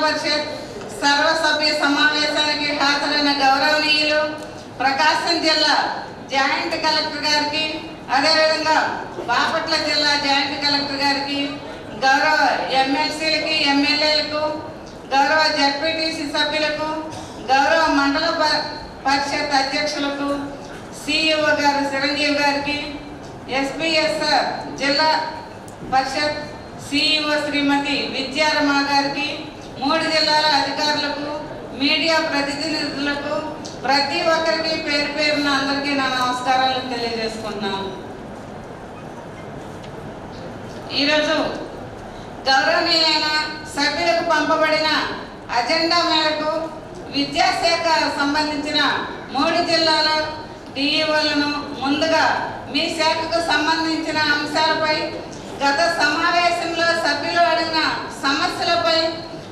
పరిషత్ సర్వసభ్య సమావేశానికి హాజరైన గౌరవనీయులు ప్రకాశం జిల్లా జాయింట్ కలెక్టర్ గారికి అదేవిధంగా బాపట్ల జిల్లా జాయింట్ కలెక్టర్ గారికి గౌరవ ఎమ్మెల్సీలకి ఎమ్మెల్యేలకు గౌరవ జడ్పీటీసీ సభ్యులకు గౌరవ మండల పరిషత్ అధ్యక్షులకు సిఇఓ గారు చిరంజీవి గారికి ఎస్పీఎస్ఆర్ జిల్లా పరిషత్ సిఇఓ శ్రీమతి విద్యారమ గారికి మూడు జిల్లాల అధికారులకు మీడియా ప్రతినిధులకు ప్రతి ఒక్కరికి పేరు పేరున అందరికీ నా నమస్కారాలు తెలియజేసుకున్నాను ఈరోజు గౌరవనీయులైన సభ్యులకు పంపబడిన అజెండా మేరకు విద్యాశాఖ సంబంధించిన మూడు జిల్లాల డిఈఓలను ముందుగా మీ శాఖకు సంబంధించిన అంశాలపై గత సమావేశంలో సభ్యులు అడిగిన సమస్యలపై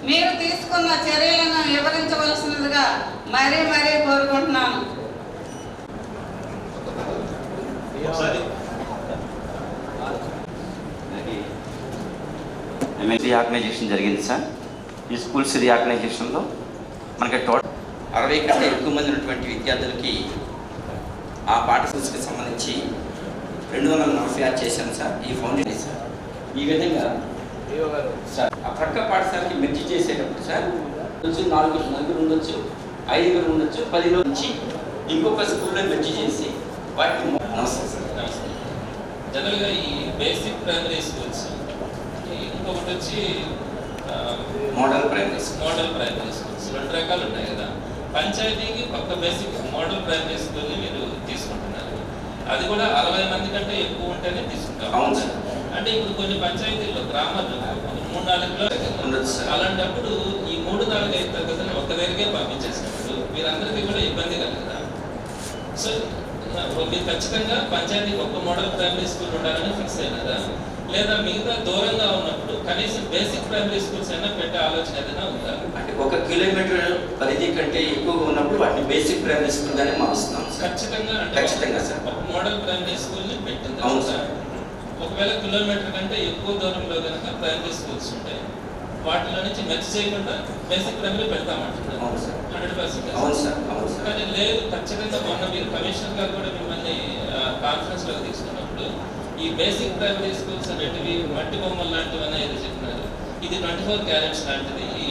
మీరు తీసుకున్న చర్యలను వివరించవలసినదిగా మరీ మరీ కోరుకుంటున్నాను. ఎంఎస్ రీఆర్గనైజేషన్ జరిగింది సార్. ఈ స్కూల్స్ రీఆర్గనైజేషన్లో మనకి టోటల్ అరవై కంటే ఎక్కువ మంది ఉన్నటువంటి విద్యార్థులకి ఆ పాఠశాలకి సంబంధించి రెండు వందల నలభై ఆరు చేశాను సార్. ఈ ఫౌండేషన్ సార్. ఈ విధంగా సార్ ఆ ప్రక్క పాఠశాలకి మెర్జీ చేసేటప్పుడు సార్ కొంచెం నాలుగు నలుగురు ఉండొచ్చు ఐదుగురు ఉండొచ్చు పదిలో నుంచి ఇంకొక స్కూల్లో మెర్జీ చేసి వాటిని నమస్తే సార్. జనరల్గా ఈ బేసిక్ ప్రైమరీ స్కూల్స్ ఇంకొకటి వచ్చి model primary model primary schools రెండు రకాలు ఉన్నాయి కదా. పంచాయతీకి ఒక బేసిక్ మోడల్ ప్రైమరీ స్కూల్ని మీరు తీసుకుంటున్నారు. అది కూడా అరవై మంది కంటే ఎక్కువ ఉంటేనే తీసుకుంటాం. అంటే ఇప్పుడు కొన్ని పంచాయతీల్లో గ్రామాలు మూడు నాలుగు కిలోమీటర్లు ఉండొచ్చు. అలాంటప్పుడు ఈ మూడు నాలుగు ఐదు తరగతులు ఒక్క దగ్గరికే పంపించేసినప్పుడు మీరందరికీ కూడా ఇబ్బంది కలగదా సో మీరు ఖచ్చితంగా పంచాయతీకి ఒక్క మోడల్ ప్రైమరీ స్కూల్ ఉండాలని ఫిక్స్ అయినారా లేదా మిగతా దూరంగా ఉన్నప్పుడు కనీసం బేసిక్ ప్రైమరీ స్కూల్స్ అయినా పెట్టే ఆలోచన ఏదైనా ఉందా అంటే ఒక కిలోమీటర్ పరిధి కంటే ఎక్కువగా ఉన్నప్పుడు వాటిని బేసిక్ ప్రైమరీ స్కూల్ గానే మారుస్తున్నాం ఖచ్చితంగా ఖచ్చితంగా సార్. ఒక మోడల్ ప్రైమరీ స్కూల్ని పెట్టింది అవును సార్. ఒకవేళ కిలోమీటర్ కంటే ఎక్కువ దూరంలో కనుక ప్రైమరీ స్కూల్స్ ఉంటాయి వాటిలో నుంచి మెచ్ చేయకుండా బేసిక్ ప్రైమరీ పెడతామంటున్నారు. హండ్రెడ్ పర్సెంట్ కానీ లేదు ఖచ్చితంగా మొన్న మీరు కమిషనర్ గారు కూడా మిమ్మల్ని కాన్ఫరెన్స్లో తీసుకున్నప్పుడు ఈ బేసిక్ ప్రైమరీ స్కూల్స్ అనేటివి మట్టి బొమ్మలు లాంటివి అనేది చెప్పినారు. ఇది ట్వంటీ ఫోర్ క్యారెట్స్ లాంటిది ఈ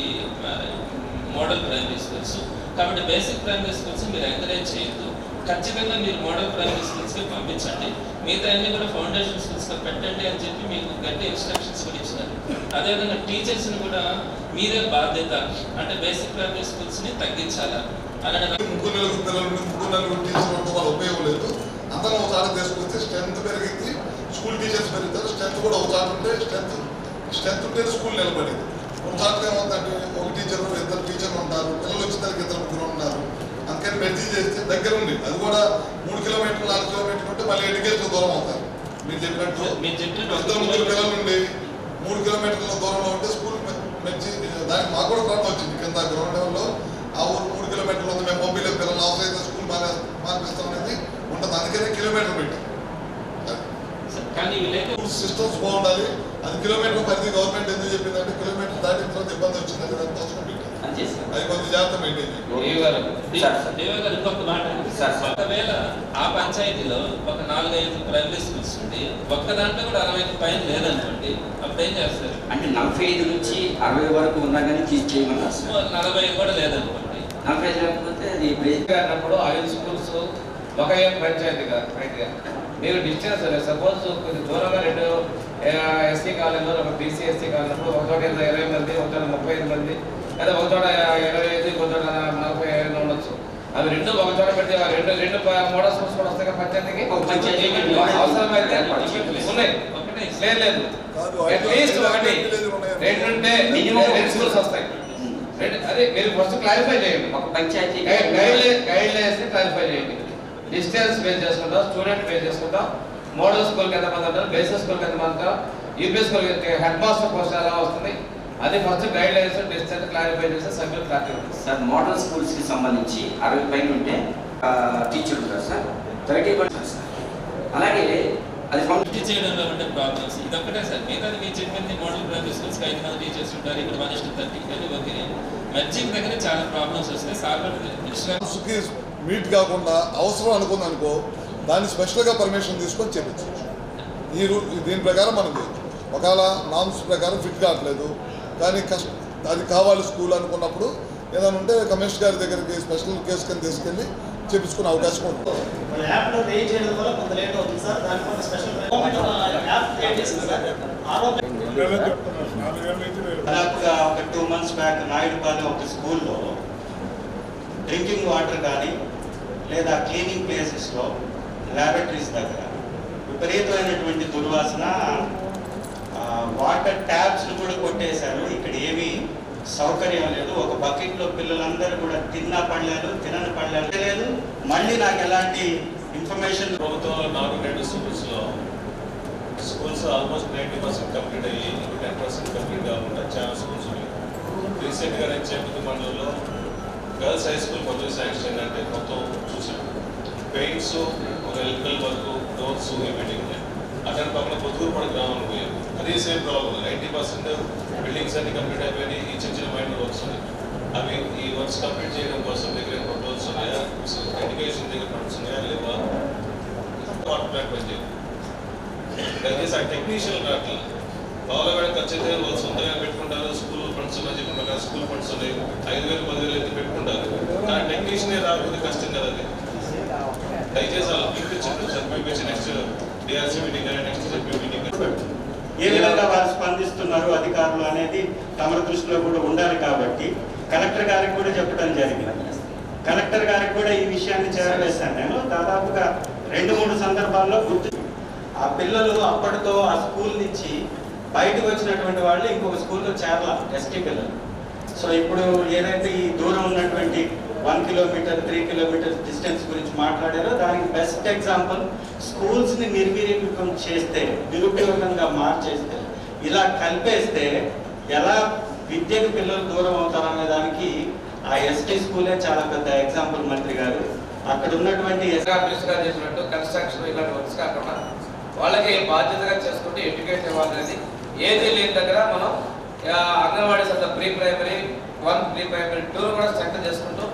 మోడల్ ప్రైమరీ స్కూల్స్ కాబట్టి బేసిక్ ప్రైమరీ స్కూల్స్ మీరు ఎంకరేజ్ చేయొద్దు. ఖచ్చితంగా మీరు మోడల్ ప్రైమరీ స్కూల్స్కి పంపించండి. మిగతా అన్ని కూడా ఫౌండేషన్ స్కూల్స్గా పెట్టండి అని చెప్పి మీకు గట్టి ఇన్స్ట్రక్షన్స్ కూడా ఇచ్చినారు అదేవిధంగా టీచర్స్ని కూడా మీరే బాధ్యత అంటే బేసిక్ ప్రైమరీ స్కూల్స్ని తగ్గించాలా? అలాగే ముగ్గురు నలుగురు పిల్లలు ముగ్గురు నలుగురు టీచర్లు ఉండడం ఉపయోగం లేదు. అందరం ఒకసారి చాట తీసుకొస్తే స్ట్రెంత్ పెరిగింది స్కూల్ టీచర్స్ పెరుగుతారు స్ట్రెంత్ కూడా ఒకసారి ఉంటే స్ట్రెంత్ స్ట్రెంత్ ఉంటే స్కూల్ నిలబడింది. ఒకసారి చాట ఏమవుతుందంటే ఒక టీచర్ ఇద్దరు టీచర్లు ఉంటారు పిల్లలు వచ్చేసరికి ఇద్దరు ముగ్గురు ఉన్నారు. అందుకని మెర్జీ చేస్తే దగ్గర ఉంది. అది కూడా మూడు కిలోమీటర్లు నాలుగు కిలోమీటర్లు ఉంటే మళ్ళీ ఎడ్యుకేషన్ దూరం అవుతారు. మీరు చెప్పినట్టు ఇద్దరు ముగ్గురు పిల్లలు ఉండి మూడు కిలోమీటర్ల దూరంలో ఉంటే స్కూల్ మెచ్చి దానికి మాకు కూడా ప్రాబ్లం వచ్చింది. కింద గ్రౌండ్ లెవెల్లో ఆ ఊరు మూడు కిలోమీటర్లు ఉంది. మేము పంపించలేదు పిల్లలు అవసరమైతే స్కూల్ మానే మానిపిస్తాం అనేది ఉండదు అందుకనే కిలోమీటర్ పెట్టాం. సిస్టమ్స్ బాగుండాలి. అది కిలోమీటర్ పరిధి గవర్నమెంట్ ఎందుకు చెప్పిందంటే కిలోమీటర్ దాటిన తర్వాత ఇబ్బంది వచ్చింది. దానికోసం అంతే సార్ అది కొంచెం జాగ్రత్త మెయింటైన్ చేయాలి దేవి గారు సార్, సార్. దేవి గారు ఇంకొక మాట. ఒకవేళ ఆ పంచాయతీలో ఒక నాలుగైదు ప్రైమరీ స్కూల్స్ ఉండి ఒక్క దాంట్లో కూడా అరవై పైన లేదనుకోండి అప్పుడు ఏం చేస్తారు? అంటే నలభై ఐదు నుంచి అరవై వరకు ఉన్నా కానీ చేయమన్నారు సార్. నలభై కూడా లేదనుకోండి. నలభై ఐదు లేకపోతే అది అన్నప్పుడు ఐదు స్కూల్స్ ఒక పంచాయతీగా. రైట్గా మీరు డిస్టెన్స్ సపోజ్ కొంచెం దూరంగా రెండు ఎస్సీ కాలనీలో ఒక బీసీ ఎస్సీ కాలనీలో ఒక చోట ఇరవై మంది ఒక చోట ముప్పై ఐదు మంది లేదా ఒక చోట ఇరవై ఐదు ఒక చోట నలభై ఐదు ఉండొచ్చు. అవి రెండు ఒక చోట పెడితే రెండు రెండు మోడల్ స్కూల్స్ కూడా వస్తాయి కదా పంచాయతీకి? అవసరమైతే ఉన్నాయి. ఒకటే లేదు లేదు. అట్లీస్ట్ ఒకటి. రెండు ఉంటే రెండు స్కూల్స్ వస్తాయి. అదే మీరు ఫస్ట్ క్లారిఫై చేయండి. ఒక panchayat guide guidelines clarify చేయండి. డిస్టెన్స్ బేస్ చేసుకుంటాం స్టూడెంట్ బేస్ చేసుకుంటాం మోడల్ స్కూల్కి ఎంతమంది ఉంటారు బేసిక్ స్కూల్కి ఎంతమంది ఉంటారు UP school head master post ఎలా వస్తుంది అది first guidelines distance clarify చేస్తే సభ్యులు ఉంటుంది సార్ మోడల్ స్కూల్స్కి సంబంధించి అరవై పైన ఉంటే టీచర్ ఉంటారు సార్. Thirty percent sir. అలాగే అది వృద్ధి చేయడంలో ఉండే ప్రాబ్లమ్స్ ఇదొక్కటే సార్. మిగతాది మీరు చెప్పింది మోడల్ ప్రైమరీ కి ఐదు మంది టీచర్స్ ఉంటారు. ఇక్కడ వన్ ఇస్ థర్టీ కానీ ఓకే. మెర్జింగ్ దగ్గర చాలా ప్రాబ్లమ్స్ వస్తాయి. సార్ మీట్ కాకుండా అవసరం అనుకుంది అనుకో దాన్ని స్పెషల్గా పర్మిషన్ తీసుకొని చేపించవచ్చు. ఈ రూ దీని ప్రకారం మనకి ఒకవేళ నామ్స్ ప్రకారం ఫిట్ కావట్లేదు కానీ కష్ట అది కావాలి స్కూల్ అనుకున్నప్పుడు ఏదైనా ఉంటే కమిషనర్ గారి దగ్గరికి స్పెషల్ కేసు కింద తీసుకెళ్ళి చేపించుకునే అవకాశం ఉంటుంది. దాదాపుగా ఒక టూ మంత్స్ బ్యాక్ నాయుడుపాలెం ఒక స్కూల్లో డ్రింకింగ్ వాటర్ కానీ లేదా క్లీనింగ్ ప్లేసెస్లో ల్యాబొరేటరీస్ దగ్గర విపరీతమైనటువంటి దుర్వాసన వాటర్ ట్యాబ్స్ కూడా కొట్టేశారు. ఇక్కడ ఏమీ సౌకర్యం లేదు. ఒక బకెట్లో పిల్లలందరూ కూడా తిన్న పడలేదు తినని పడలేదు లేదు మళ్ళీ నాకు ఎలాంటి ఇన్ఫర్మేషన్ ప్రభుత్వంలో నాలుగు రెండు స్కూల్స్లో schools almost ninety percent complete అయ్యి టెన్ పర్సెంట్ కంప్లీట్ కాకుండా చాలా స్కూల్స్ ఉన్నాయి. రీసెంట్గా నేను చెప్పింది మండలంలో గర్ల్స్ హై స్కూల్ కొంచెం శాంక్షన్ అంటే మొత్తం చూసాను పెయింట్స్ ఒక ఎలక్ట్రికల్ వర్క్ డోర్స్ ఇవన్నీ అక్కడ పక్కన పొద్దుగురుపడి గ్రామంలో పోయారు. అదే same problem ninety percent buildings అన్ని కంప్లీట్ అయిపోయినాయి. ఈ చిన్న చిన్న మైండ్ వర్క్స్ అవి ఈ వర్క్స్ కంప్లీట్ చేయడం కోసం దగ్గర ప్రపోజల్స్ ఉన్నాయా? ఎడ్యుకేషన్ దగ్గర ఫండ్స్ ఉన్నాయా? లేదా వాటర్ పనిచేయాలి దయచేసి ఆ టెక్నీషియన్ రావట్ల బాగా ఖర్చు అయితే వాళ్ళు సొంతంగా పెట్టుకుంటారు. స్కూల్ ఫండ్స్ ఉన్నాయి. చెప్పుకుంటారు స్కూల్ ఫండ్స్ ఉన్నాయి. ఐదు వేలు పదివేలు అయితే పెట్టుకుంటారు. ఆ టెక్నీషియనే రాకపోతే కష్టం కదా అది. దయచేసి అలా పిలిపించండి సార్ పిలిపించి నెక్స్ట్ డిఆర్సీ మీటింగ్ కానీ నెక్స్ట్ మీటింగ్ ఏ విధంగా వారు స్పందిస్తున్నారు అధికారులు అనేది తమ దృష్టిలో కూడా ఉండాలి కాబట్టి కలెక్టర్ గారికి కూడా చెప్పడం జరిగింది. కలెక్టర్ గారికి కూడా ఈ విషయాన్ని చేరవేశాను నేను. దాదాపుగా రెండు మూడు సందర్భాల్లో గుర్తు ఆ పిల్లలు అప్పటితో ఆ స్కూల్ నుంచి బయటకు వచ్చినటువంటి వాళ్ళు ఇంకొక స్కూల్లో చేరాల ఎస్టీ పిల్లలు. సో ఇప్పుడు ఏదైతే ఈ దూరం ఉన్నటువంటి one kilometre three kilometre distance గురించి మాట్లాడారో దానికి బెస్ట్ ఎగ్జాంపుల్ స్కూల్స్ని నిర్వీర్యం చేస్తే నిరుపయోగంగా మార్చేస్తే ఇలా కలిపేస్తే ఎలా విద్యకు పిల్లలు దూరం అవుతారనే దానికి ఆ ఎస్టీ స్కూలే చాలా పెద్ద ఎగ్జాంపుల్ మంత్రి గారు. అక్కడ ఉన్నటువంటి గారు చేసినట్టు కన్స్ట్రక్షన్ ఇలాంటి వర్క్స్ కాకుండా వాళ్ళకి బాధ్యతగా చేసుకుంటే ఎడ్యుకేట్ ఇవ్వాలనేది ఏది లేని దగ్గర మనం anganwadi centre pre primary one pre primary two కూడా సెంటర్ చేసుకుంటూ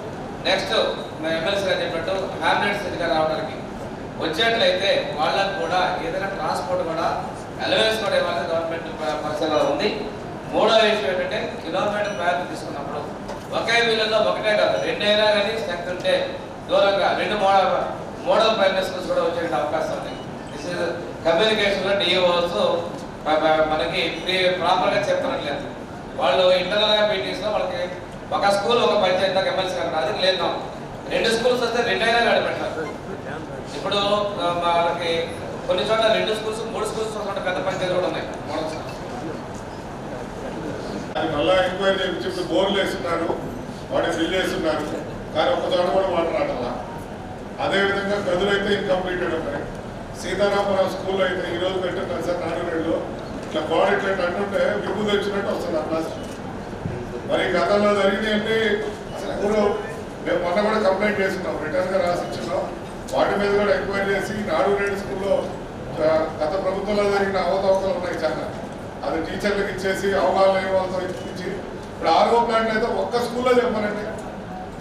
నెక్స్ట్ మా ఎమ్మెల్సీ గారు చెప్పినట్టు హ్యామ్లెట్స్ ఇదిగా రావడానికి వచ్చేట్లయితే వాళ్ళకు కూడా ఏదైనా ట్రాన్స్పోర్ట్ కూడా అలవెన్స్ కూడా ఇవ్వాలని గవర్నమెంట్ పరిసరాలు ఉంది. మూడో విషయం ఏంటంటే కిలోమీటర్ ప్రయాణం తీసుకున్నప్పుడు ఒకే వీళ్ళలో ఒకటే కాదు రెండైనా కానీ స్ట్రెంత్ ఉంటే దూరంగా రెండు మోడల్ మోడల్ ప్రైమరీ స్కూల్స్ కూడా వచ్చే అవకాశం ఉంది. దిస్ ఇస్ కమ్యూనికేషన్లో డిఓస్ మనకి ఫ్రీ ప్రాపర్గా చెప్తున్నట్లేదు వాళ్ళు ఇంటర్నల్గా మీటింగ్స్లో వాళ్ళకి ఒక స్కూల్ ఒక పంచాయతీ దాకా ఎమ్మెల్సీ గారు అది లేదు రెండు స్కూల్స్ వస్తే రెండైనా పెట్టారు ఇప్పుడు వాళ్ళకి కొన్ని చోట్ల రెండు స్కూల్స్ మూడు స్కూల్స్ వస్తున్న పెద్ద పంచాయతీ కూడా ఉన్నాయి. మళ్ళా ఎంక్వైరీ చెప్పి బోర్లు వేస్తున్నారు వాటి ఫిల్ చేస్తున్నారు. కానీ ఒక్క చోట కూడా మాట్లాడాలా అదేవిధంగా గదులు అయితే ఇన్కంప్లీటెడ్ ఉన్నాయి సీతారామరావు స్కూల్ అయితే ఈ రోజు పెట్టున్నారు సార్ నాలుగు ఇట్లా గోడ ఇట్లా అంటుంటే విభూ వచ్చినట్టు వస్తుంది అన్నా మరి గతంలో జరిగినాయంటే అసలు ఎవరు మేము మొన్న కూడా కంప్లైంట్ చేస్తున్నాం రిటర్న్గా రాసి ఇచ్చినాం వాటి మీద కూడా ఎంక్వైరీ చేసి నాడు నేడు స్కూల్లో గత ప్రభుత్వంలో జరిగిన అవతవకలు ఉన్నాయి చాలా. అది టీచర్లకు ఇచ్చేసి అవగాహన ఇవ్వాల్సి ఇప్పించి ఇప్పుడు ఆరో ప్లాంట్ అయితే ఒక్క స్కూల్లో చెప్పానండి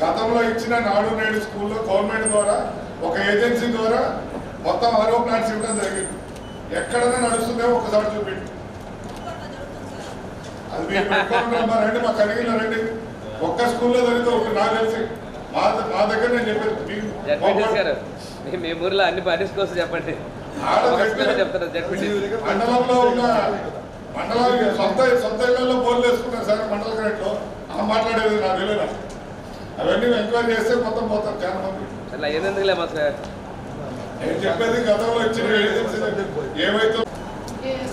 గతంలో ఇచ్చిన నాడు నేడు స్కూల్లో గవర్నమెంట్ ద్వారా ఒక ఏజెన్సీ ద్వారా మొత్తం ఆరో ప్లాంట్స్ ఇవ్వడం జరిగింది. ఎక్కడైనా నడుస్తుందో ఒకసారి చూపెట్టి అది మీరు రండి మా కడిగిన రండి. ఒక్క స్కూల్లో జరిగితే ఒక నాకు తెలిసి మా దగ్గర నేను మీకు మీ- ఊర్లో అన్ని చెప్పండి. స్కూల్ చెప్తారు జడ్పీటీస్. మండలంలో ఉన్న మండలానికి సొంత సొంత ఇళ్ళలో బోర్లు వేసుకున్నారు సార్ మండల గ్రేట్లో ఆ మాట్లాడేది నాకు. తెలియదు అవన్నీ ఎంక్వైరీ చేస్తే మొత్తం పోతారు చాలా మంది. నేను చెప్పేది గతంలో ఏజెన్సీ ఏవైతే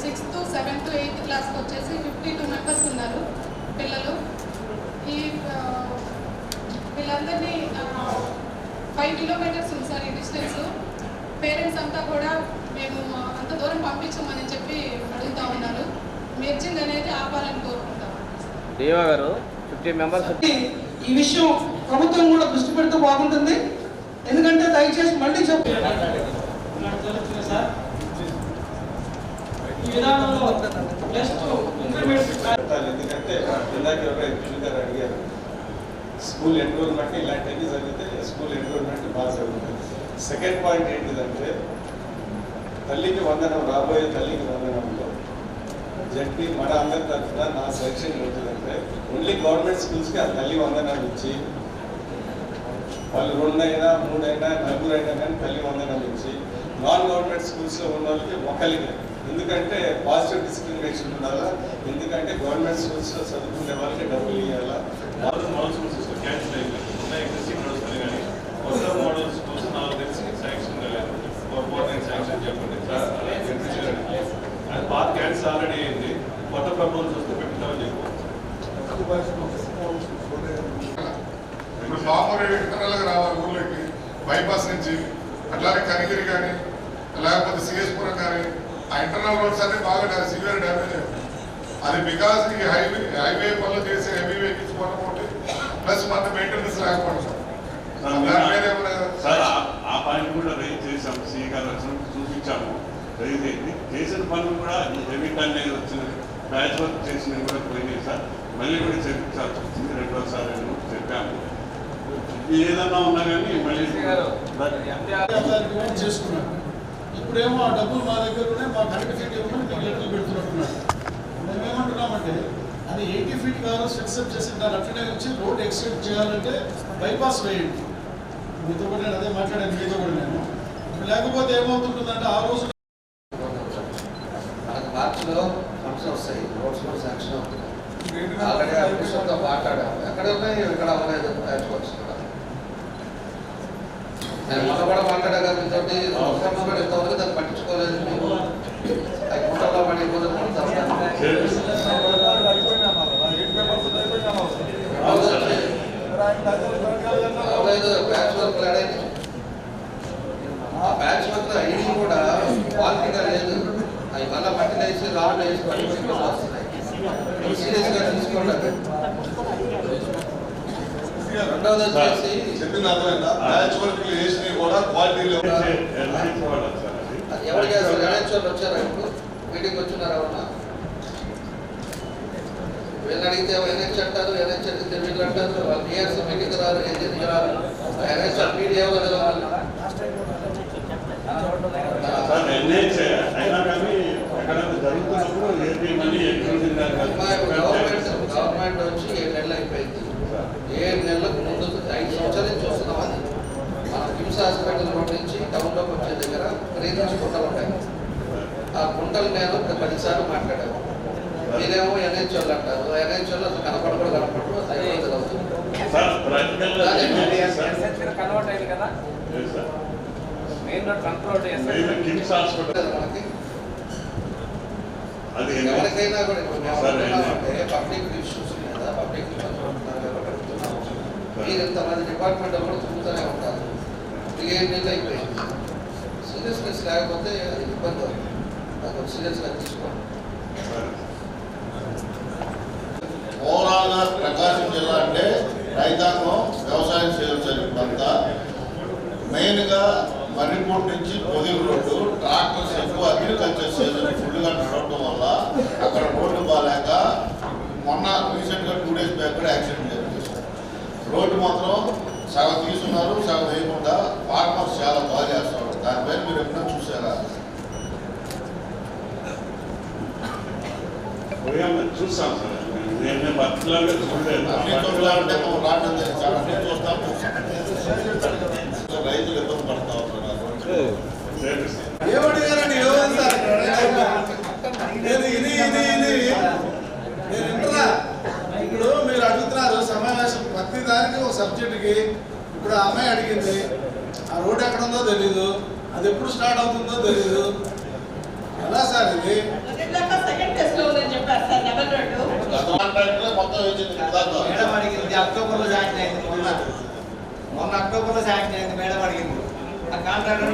సిక్స్త్ సెవెంత్ ఎయిత్ క్లాస్కి వచ్చేసి ఫిఫ్టీ టూ మెంబర్స్ ఉన్నారు పిల్లలు. ఈ వీళ్ళందరినీ ఫైవ్ కిలోమీటర్స్ ఉంది సార్ ఈ డిస్టెన్స్ పేరెంట్స్ అంతా కూడా మేము అంత దూరం పంపించమని చెప్పి అడుగుతా ఉన్నారు. మెర్జింగ్ అనేది ఆపాలని కోరుకుంటాం. గారు ఫిఫ్టీ మెంబర్స్ ఈ విషయం ప్రభుత్వం కూడా దృష్టి పెడితే బాగుంటుంది. ఎందుకంటే దయచేసి మళ్ళీ చెప్పు. సార్ ఈ విధానంలో జస్ట్ ఎందుకంటే ఇందాక ఎవరో గారు అడిగారు. స్కూల్ ఎన్రోల్మెంట్ ఇలాంటివి జరిగితే స్కూల్ ఎన్రోల్మెంట్ బాగా జరుగుతుంది. సెకండ్ పాయింట్ ఏంటిదంటే తల్లికి వందనం రాబోయే తల్లికి వందనంలో జడ్పీ మన అందరి తరఫున నా సెలక్షన్ ఏంటిదంటే ఓన్లీ గవర్నమెంట్ స్కూల్స్కి ఆ తల్లి వందనాలు ఇచ్చి వాళ్ళు రెండైనా మూడైనా నలుగురైనా కానీ తల్లి వందనాలు ఇచ్చి నాన్ గవర్నమెంట్ స్కూల్స్లో ఉన్న వాళ్ళకి ఒకరికి ఎందుకంటే పాజిటివ్ డిస్క్రిమినేషన్ ఉండాలా? ఎందుకంటే గవర్నమెంట్ స్కూల్స్లో చదువుకునే వాళ్ళకి డబ్బులు ఇవ్వాలా మోడల్ మోడల్ స్కూల్స్ క్యాన్సిల్ అయింది. ఉన్న ఎగ్జిస్టింగ్ నడుస్తుంది కానీ కొత్త మోడల్ స్కూల్స్ నాకు తెలిసి శాంక్షన్ కాలేదు. శాంక్షన్ చెప్పండి. అది పాత క్యాన్సిల్ ఆల్రెడీ అయింది. కొత్త ప్రపోజల్స్ వస్తే పెట్టుతామని చెప్పు. ఇప్పుడు రావాలి ఊళ్ళోకి బైపాస్ నుంచి అట్లాగే కనిగిరి కానీ లేకపోతే సిఎస్పురం కానీ ఆ ఇంటర్నల్ రోడ్స్ అన్ని బాగా సివియర్ డ్యామేజ్ అది బికాస్ ఈ హైవే హైవే పనులు చేసే హెవీ వెహికల్స్ ఒకటి ప్లస్ మన మెయింటెనెన్స్ లేకపోవడం ఆ- పాయింట్ కూడా రైజ్ చేసాము సిఈ గారు వచ్చినప్పుడు చూపించాము. రైజ్ అయింది చేసిన పనులు కూడా ఈ హెవీ టన్నేజ్ వచ్చిన బ్యాచ్ వర్క్ చేసినవి కూడా పోయినాయి సార్. మళ్ళీ కూడా చేపించాల్సి వచ్చింది. రెండో సారి చెప్పాము. ఏదన్నా ఉన్నా కానీ మళ్ళీ డిమాండ్ చేసుకున్నాడు ఇప్పుడేమో ఆ డబ్బులు మా దగ్గర ఉన్నాయి మా కరెక్ట్ ఫీట్ ఇవ్వమని మీకు లెటర్లు పెడుతున్నట్టున్నాడు మేమేమంటున్నామంటే అది ఎయిటీ ఫీట్ కాదు ఎక్సెప్ట్ చేసి దాని అట్లనే వచ్చి రోడ్ ఎక్సెప్ట్ చేయాలంటే బైపాస్ వేయండి. మీతో కూడా నేను అదే మాట్లాడాను మీతో కూడా నేను. లేకపోతే ఏమవుతుంటుందంటే ఆ రోజు మార్చిలో ఫంక్షన్ వస్తాయి రోడ్స్లో శాంక్షన్ అవుతుంది ఆల్రెడీ అఫీషియల్తో మాట్లాడాము. ఎక్కడ ఉన్నాయి? ఇక్కడ అవ్వలేదు నేర్చుకోవచ్చు కదా. మీతోటి అవసరం కూడా ఇంతవరకు దాన్ని పట్టించుకోలేదు. అది గుంటలో పడి ఇబ్బందులు అవ్వలేదు బ్యాచ్ వర్క్ లేడైంది ఆ బ్యాచ్ వర్క్ ఐడి కూడా క్వాలిటీగా లేదు. అవి మళ్ళీ మట్టి వేసి రాళ్ళు వేసి పెట్టుకొని వస్తున్నాయి సీరియస్గా రెండవది వచ్చేసి చెప్పింది అర్థమైందా? కూడా క్వాలిటీ వచ్చారా ఇప్పుడు? మీటింగ్ వచ్చినారా ఎవరన్నా వీళ్ళని అడిగితే ఎన్హెచ్ అంటారు ఎన్హెచ్ అడిగితే వీళ్ళు అంటారు వాళ్ళు ఇయర్స్ మీటింగ్ రారు రారు ఎన్హెచ్ సార్ ఎన్హెచ్ అయినా కానీ ఎక్కడ జరుగుతున్నప్పుడు ఏపీ మనీ ఎక్కువ గవర్నమెంట్ గవర్నమెంట్ వచ్చి ఏడు నెలలు అయిపోయింది ఏడు నెలలకు ముందు ఐదు సంవత్సరాల నుంచి చూస్తున్నాం అది మన కిమ్స్ హాస్పిటల్ రోడ్ నుంచి టౌన్లోకి వచ్చే దగ్గర త్రీ నుంచి కుంటలు ఉంటాయి ఆ కుంటలు నేను ఒక పదిసార్లు మాట్లాడాను మీరేమో ఎన్హెచ్ వాళ్ళు అంటారు ఎన్హెచ్ వాళ్ళు అసలు కనపడకూడదు కనపడదు అయిపోతుంది అవుతుంది సార్ ప్రాక్టికల్ కన్వర్ట్ అయింది కదా main road trunk road KIMS hospital మనకి అది ఎవరికైనా కూడా పబ్లిక్ ఇష్యూస్ మీద పబ్లిక్ మీరు ఇంతమంది డిపార్ట్మెంట్ కూడా చూస్తూనే ఉంటారు. ఏడు నెలలు అయిపోయింది సీరియస్నెస్ లేకపోతే అది ఇబ్బంది అవుతుంది. అది సీరియస్గా తీసుకోండి. ఓవరాల్గా ప్రకాశం జిల్లా అంటే రైతాంగం వ్యవసాయం చేయొచ్చు అంతా మెయిన్ గా మర్రిపూడి నుంచి పొదిలి రోడ్డు ట్రాక్టర్స్ ఎక్కువ అగ్రికల్చర్ సీజన్ ఫుల్గా నడవడం వల్ల అక్కడ రోడ్డు బాగాలేక మొన్న రీసెంట్గా టూ డేస్ బ్యాక్ కూడా యాక్సిడెంట్ జరిగింది. రోడ్డు మాత్రం సగం తీసుకున్నారు సగం వేయకుండా ఫార్మర్స్ చాలా బాగా చేస్తారు దానిపైన మీరు ఎప్పుడైనా చూసారా? చూస్తాం సార్ నేను పర్టికులర్గా చూడలేదు. అంటే రావడం. చాలా చూస్తాం రైతులు ఇబ్బంది పడతా ఉన్నారు ఏమడిగారండి ఏమని సార్ నేను ఇది ఇది ఇది నేను వింటున్నా ఇప్పుడు మీరు అడుగుతున్నారు సమావేశం ప్రతి దానికి ఒక సబ్జెక్టుకి ఇప్పుడు ఆ అమ్మాయి అడిగింది ఆ రోడ్ ఎక్కడ ఉందో తెలీదు అది ఎప్పుడు స్టార్ట్ అవుతుందో తెలీదు ఎలా సార్ ఇది? సెకండ్ టెస్ట్లో శాంక్షన్ అయింది మొన్న. మొన్న మేడం అడిగింది. ఆ కాంట్రాక్టర్